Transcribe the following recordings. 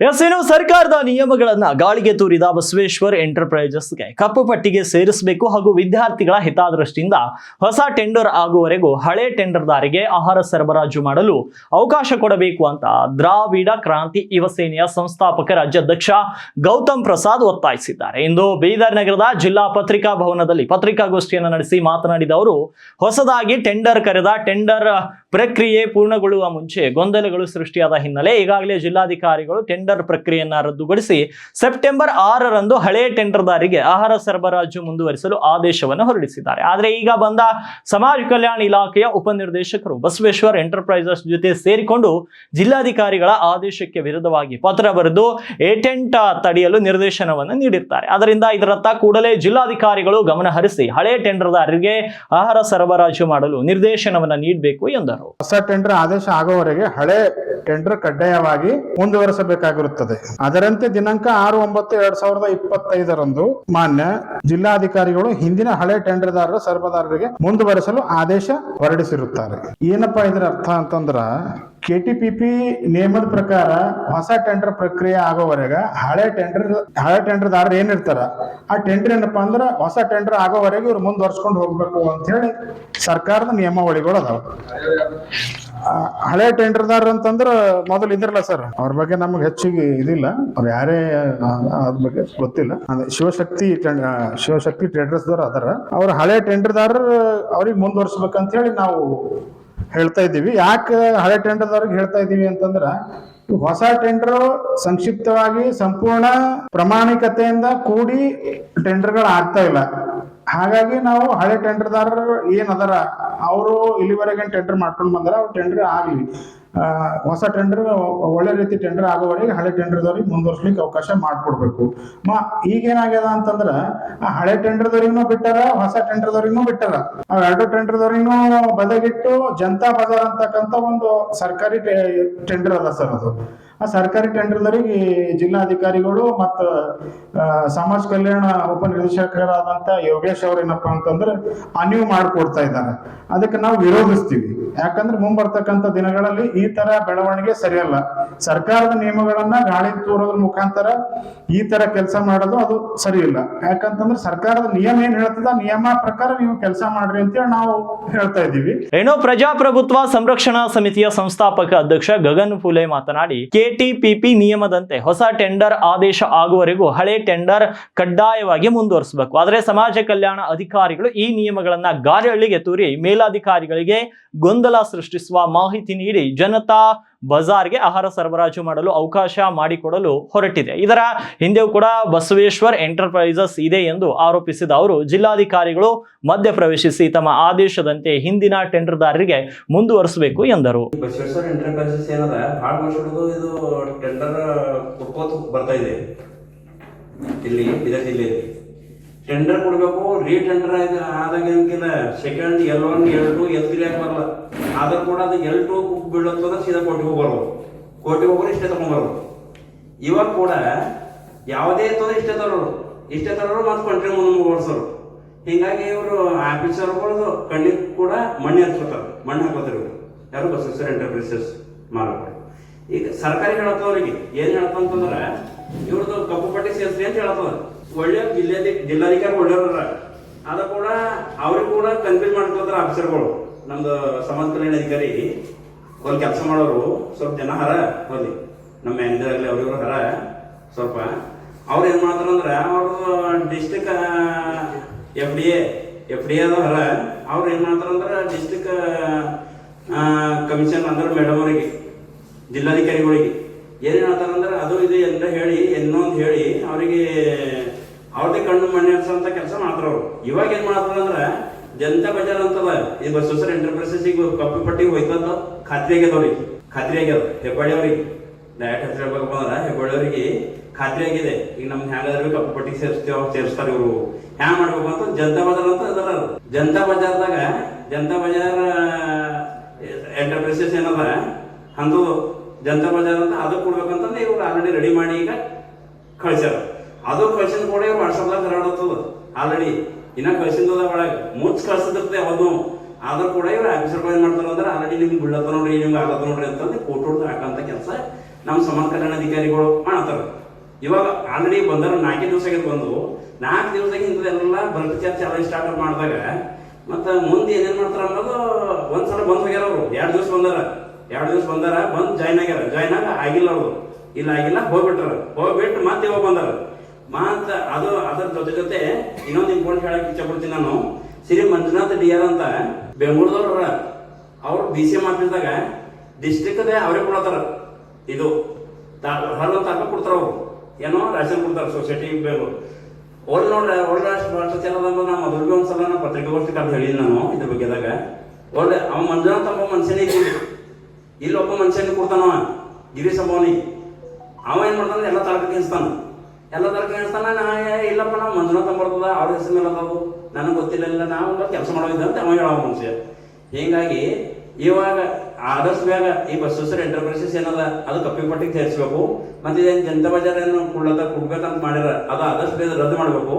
S ಏನು ಸರ್ಕಾರದ ನಿಯಮಗಳನ್ನ ಗಾಳಿಗೆ ತೂರಿದ ಬಸವೇಶ್ವರ್ ಎಂಟರ್ಪ್ರೈಸಸ್ಗೆ ಕಪ್ಪು ಪಟ್ಟಿಗೆ ಸೇರಿಸಬೇಕು ಹಾಗೂ ವಿದ್ಯಾರ್ಥಿಗಳ ಹಿತದೃಷ್ಟಿಯಿಂದ ಹೊಸ ಟೆಂಡರ್ ಆಗುವವರೆಗೂ ಹಳೆ ಟೆಂಡರ್ದಾರಿಗೆ ಆಹಾರ ಸರಬರಾಜು ಮಾಡಲು ಅವಕಾಶ ಕೊಡಬೇಕು ಅಂತ ದ್ರಾವಿಡ ಕ್ರಾಂತಿ ಯುವಸೇನೆಯ ಸಂಸ್ಥಾಪಕ ರಾಜ್ಯಾಧ್ಯಕ್ಷ ಗೌತಮ್ ಪ್ರಸಾದ್ ಒತ್ತಾಯಿಸಿದ್ದಾರೆ. ಇಂದು ಬೀದರ್ ನಗರದ ಜಿಲ್ಲಾ ಪತ್ರಿಕಾ ಭವನದಲ್ಲಿ ಪತ್ರಿಕಾಗೋಷ್ಠಿಯನ್ನು ನಡೆಸಿ ಮಾತನಾಡಿದ ಅವರು, ಹೊಸದಾಗಿ ಟೆಂಡರ್ ಕರೆದ ಟೆಂಡರ್ ಪ್ರಕ್ರಿಯೆ ಪೂರ್ಣಗೊಳ್ಳುವ ಮುಂಚೆ ಗೊಂದಲಗಳು ಸೃಷ್ಟಿಯಾದ ಹಿನ್ನೆಲೆ ಈಗಾಗಲೇ ಜಿಲ್ಲಾಧಿಕಾರಿಗಳು ಟೆಂಡರ್ ಪ್ರಕ್ರಿಯೆಯನ್ನ ರದ್ದುಗೊಳಿಸಿ ಸೆಪ್ಟೆಂಬರ್ ಆರರಂದು ಹಳೆ ಟೆಂಡರ್ದಾರಿಗೆ ಆಹಾರ ಸರಬರಾಜು ಮುಂದುವರಿಸಲು ಆದೇಶವನ್ನು ಹೊರಡಿಸಿದ್ದಾರೆ. ಆದರೆ ಈಗ ಬಂದ ಸಮಾಜ ಕಲ್ಯಾಣ ಇಲಾಖೆಯ ಉಪನಿರ್ದೇಶಕರು ಬಸವೇಶ್ವರ್ ಎಂಟರ್ಪ್ರೈಸಸ್ ಜೊತೆ ಸೇರಿಕೊಂಡು ಜಿಲ್ಲಾಧಿಕಾರಿಗಳ ಆದೇಶಕ್ಕೆ ವಿರುದ್ಧವಾಗಿ ಪತ್ರ ಬರೆದು ಏಟೆಂಟ್ ತಡೆಯಲು ನಿರ್ದೇಶನವನ್ನು ನೀಡಿದ್ದಾರೆ ಅದರಿಂದ ಇದರತ್ತ ಕೂಡಲೇ ಜಿಲ್ಲಾಧಿಕಾರಿಗಳು ಗಮನ ಹರಿಸಿ ಹಳೆ ಟೆಂಡರ್ದಾರರಿಗೆ ಆಹಾರ ಸರಬರಾಜು ಮಾಡಲು ನಿರ್ದೇಶನವನ್ನು ನೀಡಬೇಕು ಎಂದರು ಹೊಸ ಟೆಂಡರ್ ಆದೇಶ ಆಗುವವರೆಗೆ ಹಳೆ ಟೆಂಡರ್ ಕಡ್ಡಾಯವಾಗಿ ಮುಂದುವರಿಸಬೇಕಾಗಿರುತ್ತದೆ. ಅದರಂತೆ ದಿನಾಂಕ ಆರು ಒಂಬತ್ತು ಎರಡ್ ಸಾವಿರದ ಇಪ್ಪತ್ತೈದರಂದು ಮಾನ್ಯ ಜಿಲ್ಲಾಧಿಕಾರಿಗಳು ಹಿಂದಿನ ಹಳೆ ಟೆಂಡರ್ದಾರರ ಸರ್ವದಾರರಿಗೆ ಮುಂದುವರೆಸಲು ಆದೇಶ ಹೊರಡಿಸಿರುತ್ತಾರೆ. ಏನಪ್ಪಾ ಇದರ ಅರ್ಥ ಅಂತಂದ್ರ ಕೆಟಿಪಿಪಿ ನಿಯಮದ ಪ್ರಕಾರ ಹೊಸ ಟೆಂಡರ್ ಪ್ರಕ್ರಿಯೆ ಆಗೋವರೆಗೆ ಹಳೆ ಟೆಂಡರ್ ಹಳೆ ಟೆಂಡರ್ದಾರರು ಏನಿರ್ತಾರ ಆ ಟೆಂಡರ್ ಏನಪ್ಪಾ ಅಂದ್ರೆ ಹೊಸ ಟೆಂಡರ್ ಆಗೋವರೆಗೆ ಇವ್ರು ಮುಂದುವರ್ಸ್ಕೊಂಡು ಹೋಗ್ಬೇಕು ಅಂತ ಹೇಳಿ ಸರ್ಕಾರದ ನಿಯಮಾವಳಿಗಳು ಅದಾವ. ಹಳೆ ಟೆಂಡರ್ದಾರ ಅಂತಂದ್ರ ಮೊದಲು ಇದ್ರಲ್ಲ ಸರ್ ಅವ್ರ ಬಗ್ಗೆ ನಮ್ಗೆ ಹೆಚ್ಚಿಗೆ ಇದಿಲ್ಲ. ಅವ್ರು ಯಾರೇ ಅದ್ರ ಬಗ್ಗೆ ಗೊತ್ತಿಲ್ಲ. ಅಂದ್ರೆ ಶಿವಶಕ್ತಿ ಶಿವಶಕ್ತಿ ಟೆಂಡರ್ಸ್ದವ್ರು ಅದಾರ. ಅವ್ರ ಹಳೆ ಟೆಂಡರ್ದಾರ ಅವ್ರಿಗೆ ಮುಂದುವರ್ಸ್ಬೇಕಂತ ಹೇಳಿ ನಾವು ಹೇಳ್ತಾ ಇದ್ದೀವಿ. ಯಾಕೆ ಹಳೆ ಟೆಂಡರ್ದವ್ರಿಗೆ ಹೇಳ್ತಾ ಇದ್ದೀವಿ ಅಂತಂದ್ರ, ಹೊಸ ಟೆಂಡರ್ ಸಂಕ್ಷಿಪ್ತವಾಗಿ ಸಂಪೂರ್ಣ ಪ್ರಾಮಾಣಿಕತೆಯಿಂದ ಕೂಡಿ ಟೆಂಡರ್ಗಳು ಆಗ್ತಾ ಇಲ್ಲ. ಹಾಗಾಗಿ ನಾವು ಹಳೆ ಟೆಂಡರ್ದಾರರು ಏನದಾರ ಅವರು ಇಲ್ಲಿವರೆಗೆ ಟೆಂಡರ್ ಮಾಡ್ಕೊಂಡು ಬಂದ್ರೆ, ಅವ್ರು ಟೆಂಡರ್ ಆಗ್ಲಿ. ಹೊಸ ಟೆಂಡರ್ ಒಳ್ಳೆ ರೀತಿ ಟೆಂಡರ್ ಆಗೋವರೆಗೆ ಹಳೆ ಟೆಂಡರ್ದವ್ರಿಗೆ ಮುಂದುವರ್ಸ್ಲಿಕ್ಕೆ ಅವಕಾಶ ಮಾಡ್ಕೊಡ್ಬೇಕು. ಮ, ಈಗೇನಾಗ್ಯದ ಅಂತಂದ್ರ, ಆ ಹಳೆ ಟೆಂಡರ್ದವ್ರಿಗೂ ಬಿಟ್ಟಾರ, ಹೊಸ ಟೆಂಡರ್ದವ್ರಿಗೂ ಬಿಟ್ಟಾರ. ಆ ಎರಡು ಟೆಂಡರ್ದವ್ರಿಗೂ ಬದಗಿಟ್ಟು ಜನತಾ ಬಜಾರ್ ಅಂತಕ್ಕಂಥ ಒಂದು ಸರ್ಕಾರಿ ಟೆಂಡರ್ ಅದ ಸರ್ ಅದು. ಆ ಸರ್ಕಾರಿ ಟೆಂಡರ್ದವರಿಗೆ ಜಿಲ್ಲಾಧಿಕಾರಿಗಳು ಮತ್ತು ಸಮಾಜ ಕಲ್ಯಾಣ ಉಪನಿರ್ದೇಶಕರಾದಂಥ ಯೋಗೇಶ್ ಅವ್ರು ಏನಪ್ಪಾ ಅಂತಂದ್ರೆ ಅನ್ಯೂ ಮಾಡಿಕೊಡ್ತಾ ಇದ್ದಾರೆ. ಅದಕ್ಕೆ ನಾವು ವಿರೋಧಿಸ್ತೀವಿ. ಯಾಕಂದ್ರೆ ಮುಂಬರ್ತಕ್ಕಂಥ ದಿನಗಳಲ್ಲಿ ಈ ತರ ಬೆಳವಣಿಗೆ ಸರಿಯಲ್ಲ. ಸರ್ಕಾರದ ನಿಯಮಗಳನ್ನ ಗಾಳಿ ತೋರೋದ್ರ ಮುಖಾಂತರ ಈ ತರ ಕೆಲಸ ಮಾಡೋದು ಅದು ಸರಿ ಇಲ್ಲ ಯಾಕಂತಂದ್ರೆ ಸರ್ಕಾರದ ನಿಯಮ ಏನ್ ಹೇಳ್ತದ? ನಿಯಮ ಪ್ರಕಾರ ನೀವು ಕೆಲಸ ಮಾಡ್ರಿ ಅಂತೇಳಿ ನಾವು ಹೇಳ್ತಾ ಇದ್ದೀವಿ. ಏನೋ ಪ್ರಜಾಪ್ರಭುತ್ವ ಸಂರಕ್ಷಣಾ ಸಮಿತಿಯ ಸಂಸ್ಥಾಪಕ ಅಧ್ಯಕ್ಷ ಗಗನ್ ಫುಲೆ ಮಾತನಾಡಿ ಕೆಟಿಪಿಪಿ ನಿಯಮದಂತೆ ಹೊಸ ಟೆಂಡರ್ ಆದೇಶ ಆಗುವವರೆಗೂ ಹಳೆ ಟೆಂಡರ್ ಕಡ್ಡಾಯವಾಗಿ ಮುಂದುವರಿಸಬೇಕು. ಆದರೆ ಸಮಾಜ ಕಲ್ಯಾಣ ಅಧಿಕಾರಿಗಳು ಈ ನಿಯಮಗಳನ್ನ ಗಾಳಿಗೆ ತೂರಿ ಮೇಲಾಧಿಕಾರಿಗಳಿಗೆ ಗೊಂದಲ ಸೃಷ್ಟಿಸುವ ಮಾಹಿತಿ ನೀಡಿ ಜನತಾ ಬಜಾರ್ಗೆ ಆಹಾರ ಸರಬರಾಜು ಮಾಡಲು ಅವಕಾಶ ಮಾಡಿಕೊಡಲು ಹೊರಟಿದೆ. ಇದರ ಹಿಂದೆಯೂ ಕೂಡ ಬಸವೇಶ್ವರ್ ಎಂಟರ್ಪ್ರೈಸಸ್ ಇದೆ ಎಂದು ಆರೋಪಿಸಿದ ಅವರು, ಜಿಲ್ಲಾಧಿಕಾರಿಗಳು ಮಧ್ಯ ಪ್ರವೇಶಿಸಿ ತಮ್ಮ ಆದೇಶದಂತೆ ಹಿಂದಿನ ಟೆಂಡರ್ದಾರರಿಗೆ ಮುಂದುವರಿಸಬೇಕು ಎಂದರು. ಇಲ್ಲಿ ಬೀದರ್ ಜಿಲ್ಲೆಯಲ್ಲಿ. ಟೆಂಡರ್ ಕೊಡಬೇಕು, ರೀ ಟೆಂಡರ್ ಆದಾಗ ಏನಕ್ಕಿಲ್ಲ second L one L two L three ಹಾಕಿ ಬರಲ್ಲ ಆದ್ರೂ ಕೂಡ ಅದು ಎಲ್ ಟು ಬೀಳತ್ತಂದ್ರೆ ಸೀದಾ ಕೋಟಿಗೆ ಹೋಗ್ಬಾರ್ದು ಕೋಟಿಗೆ ಹೋಗೋರು ಇಷ್ಟೇ ತಗೊಂಬರೋದು ಇವಾಗ ಕೂಡ ಯಾವುದೇ ಇರ್ತದೆ ಇಷ್ಟೇ ತರೋರು. ಇಷ್ಟೇ ತರೋರು ಮತ್ತು ಕಂಟ್ರಿ ಮುಂದೆ ಓಡಿಸೋರು ಹೀಗಾಗಿ ಇವರು ಆಫೀಸರ್ಗಳು ಕಣ್ಣಿಗೆ ಕೂಡ ಮಣ್ಣು ಹಚ್ಕೋತಾರೆ ಮಣ್ಣು ಹಾಕೋತಾರೆ ಇವರು. ಯಾರು ಬಸವೇಶ್ವರ ಎಂಟರ್ಪ್ರೈಸಸ್ ಮಾಲಕರು. ಈಗ ಸರ್ಕಾರಿ ಹೇಳತ್ತವ್ರಿಗೆ ಏನ್ ಹೇಳ್ತಂತಂದ್ರೆ ಇವ್ರದ್ದು ಕಪ್ಪು ಪಟ್ಟಿ ಸೇರಿಸ್ರಿ ಅಂತ ಹೇಳ್ತದ ಒಳ್ಳೆ ಜಿಲ್ಲೆ ಜಿಲ್ಲಾಧಿಕಾರಿ ಒಳ್ಳೆಯವ್ರ ಆದ ಕೂಡ ಅವ್ರಿಗೆ ಕೂಡ ಕನ್ಫ್ಯೂಸ್ ಮಾಡ್ಕೊತಾರೆ ಆಫೀಸರ್ಗಳು ನಮ್ದು ಸಮಾಜ ಕಲ್ಯಾಣ ಅಧಿಕಾರಿ ಒಂದು ಕೆಲಸ ಮಾಡೋರು, ಸ್ವಲ್ಪ ಜನ ಹರ ಹೋಗಿ ನಮ್ಮ ಮ್ಯಾನೇಜರ್ ಆಗಲಿ ಅವ್ರಿವ್ರು ಹರ, ಸ್ವಲ್ಪ. ಅವ್ರು ಏನು ಮಾಡ್ತಾರಂದ್ರೆ ಅವ್ರದ್ದು district F D A F D ಅದ ಹರ. ಅವ್ರು ಏನು ಮಾಡ್ತಾರಂದ್ರೆ ಡಿಸ್ಟಿಕ್ ಕಮಿಷನ್ ಅಂದ್ರೆ ಮೇಡಮ್ ಅವರಿಗೆ, ಜಿಲ್ಲಾಧಿಕಾರಿಗಳಿಗೆ. ಏನು ಹೇಳ್ತಾರಂದ್ರೆ ಅದು ಇದು ಎಂತ ಹೇಳಿ ಇನ್ನೊಂದು ಹೇಳಿ, ಅವರಿಗೆ, ಅವ್ರದೇ ಕಣ್ಣು ಮಣ್ಣೆ ಕೆಲಸ ಮಾಡ್ತಾರ ಅವ್ರು. ಇವಾಗ ಮಾಡ್ತಾರೆ ಮಾಡ್ತಾರಂದ್ರ ಜನತಾ ಬಜಾರ್ ಅಂತದ ಈ ಬಸವೇಶ್ವರ ಎಂಟರ್ಪ್ರೈಸಸ್ ಈಗ ಕಪ್ಪಿ ಪಟ್ಟಿಗೆ ಹೋಯ್ತಂತ ಖಾತ್ರಿ ಆಗ್ಯದ ಅವ್ರಿಗೆ ಖಾತ್ರಿ ಆಗ್ಯದ ಹೆಬ್ಬಾಳಿ ಅವ್ರಿಗೆ ಡೈರೆಕ್ಟ್ ಹತ್ರ ಹೇಳ್ಬೇಕಪ್ಪ ಅಂದ್ರೆ ಹೆಬ್ಬಾಳಿ ಅವರಿಗೆ ಖಾತ್ರಿ ಆಗಿದೆ ಈಗ ನಮ್ಗೆ ಹ್ಯಾಂಗಾದ್ರೆ ಕಪ್ಪು ಪಟ್ಟಿಗೆ ಸೇರಿಸ್ತೇವ ಸೇರಿಸ್ತಾರೆ ಇವರು ಹ್ಯಾಂಗ ಮಾಡ್ಬೇಕು ಅಂತ ಜನತಾ ಬಜಾರ್ ಅಂತ ಅದರ ಅದು. ಜನತಾ ಬಜಾರ್ದಾಗ ಜನತಾ ಬಜಾರ್ ಎಂಟರ್ಪ್ರೈಸಸ್ ಏನದ ಅಂದು ಜನತಾ ಬಜಾರ್ ಅಂತ ಅದು ಕೊಡ್ಬೇಕಂತಂದ್ರೆ ಇವ್ರು ಆಲ್ರೆಡಿ ರೆಡಿ ಮಾಡಿ ಈಗ ಕಳ್ಸ್ಯಾರ ಅದು ಕಳ್ಸಿದ ಕೂಡ ಇವ್ರು ವಾಟ್ಸಪ್ದಾಗ ಹರಡತ್ತದ ಆಲ್ರೆಡಿ ಇನ್ನ ಕಳ್ಸಿಂದದ ಒಳಗೆ. ಮುಚ್ಚ ಕಳ್ಸಿದಿರ್ತದೆ ಅವನು ಆದ್ರೂ ಕೂಡ ಇವ್ರು ಆಫೀಸರ್ ಏನ್ ಮಾಡ್ತಾರ ಅಂದ್ರೆ, ಆಲ್ರೆಡಿ ನಿಮ್ಗೆ ಬೀಳತ್ತ ನೋಡ್ರಿ, ನಿಮ್ಗೆ ಆಗತ್ತ ನೋಡ್ರಿ ಅಂತಂದು ಹೊಡೆದು ಹಾಕಂತ ಕೆಲಸ ನಮ್ಮ ಸಮಾಜ ಕಲ್ಯಾಣ ಅಧಿಕಾರಿಗಳು ಮಾಡತ್ತಾರ ಇವಾಗ ಆಲ್ರೆಡಿ ಬಂದಾರ ನಾಲ್ಕೇ ದಿವಸ ಆಗಿದ್ ಬಂದು, ನಾಲ್ಕು ದಿವಸದಾಗ ಇಂಥದೆಲ್ಲ ಚರ್ಚೆ ಎಲ್ಲ ಸ್ಟಾರ್ಟ್ ಮಾಡಿದಾಗ, ಮತ್ತೆ ಮುಂದೆ ಏನೇನು ಮಾಡ್ತಾರ ಅನ್ನೋದು ಒಂದ್ಸಲ ಬಂದ್ ಹೋಗ್ಯಾರ ಅವರು. ಎರಡು ದಿವಸ ಬಂದಾರ. ಎರಡು ದಿವಸ ಬಂದಾರ, ಬಂದು ಜಾಯ್ನ್ ಆಗ್ಯಾರ. ಜಾಯ್ನ್ ಆಗ ಆಗಿಲ್ಲ ಅವರು ಇಲ್ಲ ಆಗಿಲ್ಲ ಹೋಗ್ಬಿಟ್ರ. ಹೋಗ್ಬಿಟ್ಟು ಮತ್ತೆ ಇವಾಗ ಬಂದಾರ. ಮತ್ತ ಅದು ಅದರ ಜೊತೆ ಜೊತೆ ಇನ್ನೊಂದು ಇಂಪಾರ್ಟೆಂಟ್ ಹೇಳಕ್ ಇಷ್ಟಪಡ್ತೀನಿ ನಾನು. ಶ್ರೀ ಮಂಜುನಾಥ್ ಡಿ ಆರ್ ಅಂತ ಬೆಂಗಳೂರದವ್ರ ಅವ್ರು. ಬಿ ಸಿ ಎಂ ಆಫೀಸ್ದಾಗ ಡಿಸ್ಟ್ರಿಕ್ಟ್ ಅವರೇ ಕೊಡತ್ತಾರ. ಇದು ಹೊರಗೆ ತಾಕ ಕೊಡ್ತಾರ ಅವರು. ಏನೋ ರೇಷನ್ ಕೊಡ್ತಾರೆ ಸೊಸೈಟಿ ಒಳ್ಳೆ ನೋಡ್ರಿ ಒಳ್ಳೆ ಭ್ರಷ್ಟಾಚಾರದಂಗ ನಮ್ಮ ಮೊದಲಿಗೆ ಒಂದ್ಸಲ ನಾನು ಪತ್ರಿಕಾಗೋಷ್ಠಿ ಕರೆದು ಹೇಳಿದ್ದೀನಿ ನಾನು ಇದ್ರ ಬಗ್ಗೆದಾಗ ಒಳ್ಳೆ ಅವ ಮಂಜುನಾಥ್ ಒಬ್ಬ ಮನುಷ್ಯನೇ ಇಲ್ಲಿ ಇಲ್ಲಿ ಒಬ್ಬ ಮನುಷ್ಯನಿಗೆ ಕೊಡ್ತಾನವ ಗಿರೀಶ್ ಅಂಬವನಿ ಅವ ಏನ್ ಮಾಡ್ತಾನೆ, ಎಲ್ಲ ತಾಲೂಕಿಗೆ ಎಣಿಸ್ತಾನ ಎಲ್ಲ ತಾಲೂಕಿಗೆ ಎಣಿಸ್ತಾನ ನಾ ಇಲ್ಲಪ್ಪ ನಾವು ಮಂಜುನಾಥ ಬರ್ತದ ಅವ್ರ ಹೆಸರು ಮೇಲೆ ಅದಾವು. ನನಗೆ ಗೊತ್ತಿಲ್ಲ ನಾವು ಕೆಲಸ ಮಾಡೋದಿದ್ದ ಅಂತ ಅವ ಹೇಳವ ಮನುಷ್ಯ. ಹೀಗಾಗಿ, ಇವಾಗ ಆದಷ್ಟು ಬೇಗ ಈ ಬಸವೇಶ್ವರ ಎಂಟರ್ಪ್ರೈಸಸ್ ಏನದ, ಅದು ಕಪ್ಪಿಪಟ್ಟಿಗೆ ಸೇರಿಸ್ಬೇಕು. ಮತ್ತೆ ಇದೇನು ಜನತಾ ಬಜಾರ್ ಏನು ಕೊಡ್ಲತ್ತ ಕೊಡ್ಬೇಕಂತ ಮಾಡ್ಯಾರ, ಅದು ಬೇಗ ರದ್ದು ಮಾಡಬೇಕು.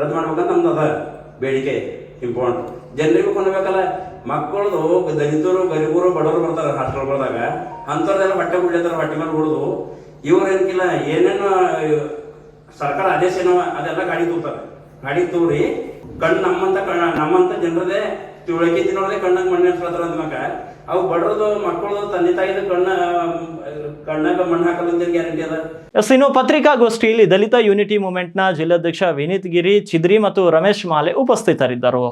ರದ್ದು ಮಾಡ್ಬೇಕಂತ ನಮ್ದು ಅದ ಬೇಡಿಕೆ ಇಂಪಾರ್ಟೆಂಟ್ ಜನರಿಗೂ ಕೊನಬೇಕಲ್ಲ ಮಕ್ಕಳದು ದಲಿತರು, ಗರಿಬರು, ಬಡವರು ಬರ್ತಾರೆ ಹಾಸ್ಟೆಲ್ಗಳದಾಗ ಅಂಥವ್ರದೆಲ್ಲ ಬಟ್ಟೆ ಕುಡಿಯತ್ತಾರ ಬಟ್ಟೆ ಮೇಲೆ ಕುಡಿದು ಇವ್ರು ಏನಕ್ಕಿಲ್ಲ ಏನೇನು ಸರ್ಕಾರ ಆದೇಶ ಅದೆಲ್ಲ ಗಾಡಿ ತೂತಾರೆ ಗಾಡಿ ತೂರಿ ಕಣ್ಣು ನಮ್ಮಂತ ಕಣ್ಣ ನಮ್ಮಂತ ಜನರದೇ ತಿಳುವಳಿಕೆ ತಿನ್ನೋದೇ ಕಣ್ಣಾಗ ಮಣ್ಣು ಹಚ್ಕೊಳ್ತಾರ ಅಂದ್ಮಕ ಅವು ಬಡವ್ರದು, ಮಕ್ಕಳದು, ತಂದೆ ತಾಯಿದು ಕಣ್ಣ, ಕಣ್ಣಾಗ ಮಣ್ಣು ಹಾಕಲ್ಲ ಗ್ಯಾರಂಟಿ ಅದ? ಎಸ್, ಇನ್ನು ಪತ್ರಿಕಾಗೋಷ್ಠಿಯಲ್ಲಿ ದಲಿತ ಯೂನಿಟಿ ಮೂವ್ಮೆಂಟ್ನ ಜಿಲ್ಲಾಧ್ಯಕ್ಷ ವಿನೀತ್ ಗಿರಿ ಚಿದ್ರಿ ಮತ್ತು ರಮೇಶ್ ಮಾಲೆ ಉಪಸ್ಥಿತರಿದ್ದರು.